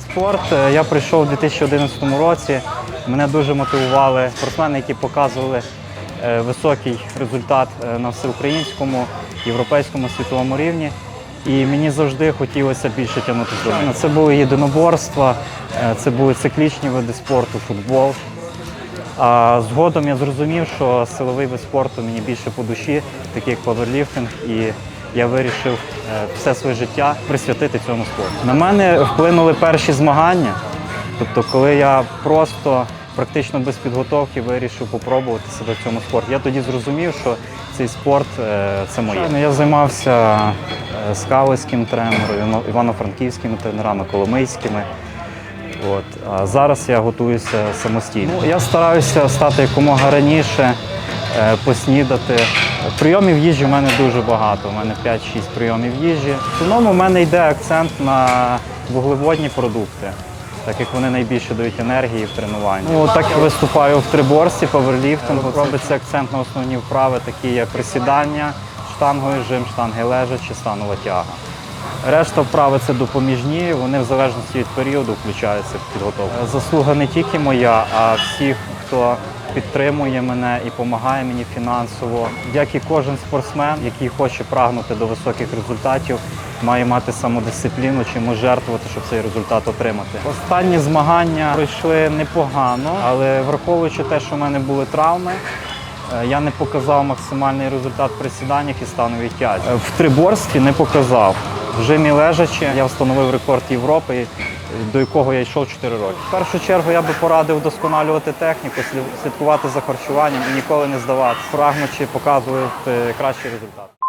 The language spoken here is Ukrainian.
спорт е, я прийшов у 2011 році. Мене дуже мотивували спортсмени, які показували е, високий результат е, на всеукраїнському, європейському, світовому рівні. І мені завжди хотілося більше тягнути до. Це були єдиноборства, це були циклічні види спорту, футбол. А згодом я зрозумів, що силовий вид спорту мені більше по душі, такий як паверліфтинг, і я вирішив е, все своє життя присвятити цьому спорту. На мене вплинули перші змагання, тобто, коли я просто практично без підготовки вирішив попробувати себе в цьому спорті. Я тоді зрозумів, що цей спорт е, це моє. Я займався е, скалицьким тренером, івано-франківськими тренерами, коломийськими. От. А зараз я готуюся самостійно. Ну, я стараюся стати якомога раніше, поснідати. Прийомів їжі в мене дуже багато. У мене 5-6 прийомів їжі. В основному в мене йде акцент на вуглеводні продукти, так як вони найбільше дають енергії в тренуванні. Ну, так я виступаю в триборсі, паверліфтингу. Робиться акцент на основні вправи, такі як присідання, штангою жим, штанги лежачі, станова тяга. Решта вправи це допоміжні, вони в залежності від періоду включаються в підготовку. Заслуга не тільки моя, а всіх, хто підтримує мене і допомагає мені фінансово. Як і кожен спортсмен, який хоче прагнути до високих результатів, має мати самодисципліну, чимось жертвувати, щоб цей результат отримати. Останні змагання пройшли непогано, але враховуючи те, що в мене були травми. Е, Я не показав максимальний результат при сіданнях і становій тязі. Е, В триборстві не показав. В жимі лежачі я встановив рекорд Європи, до якого я йшов 4 роки. В першу чергу я би порадив вдосконалювати техніку, слідкувати за харчуванням і ніколи не здаватися, прагнучи показувати кращий результат.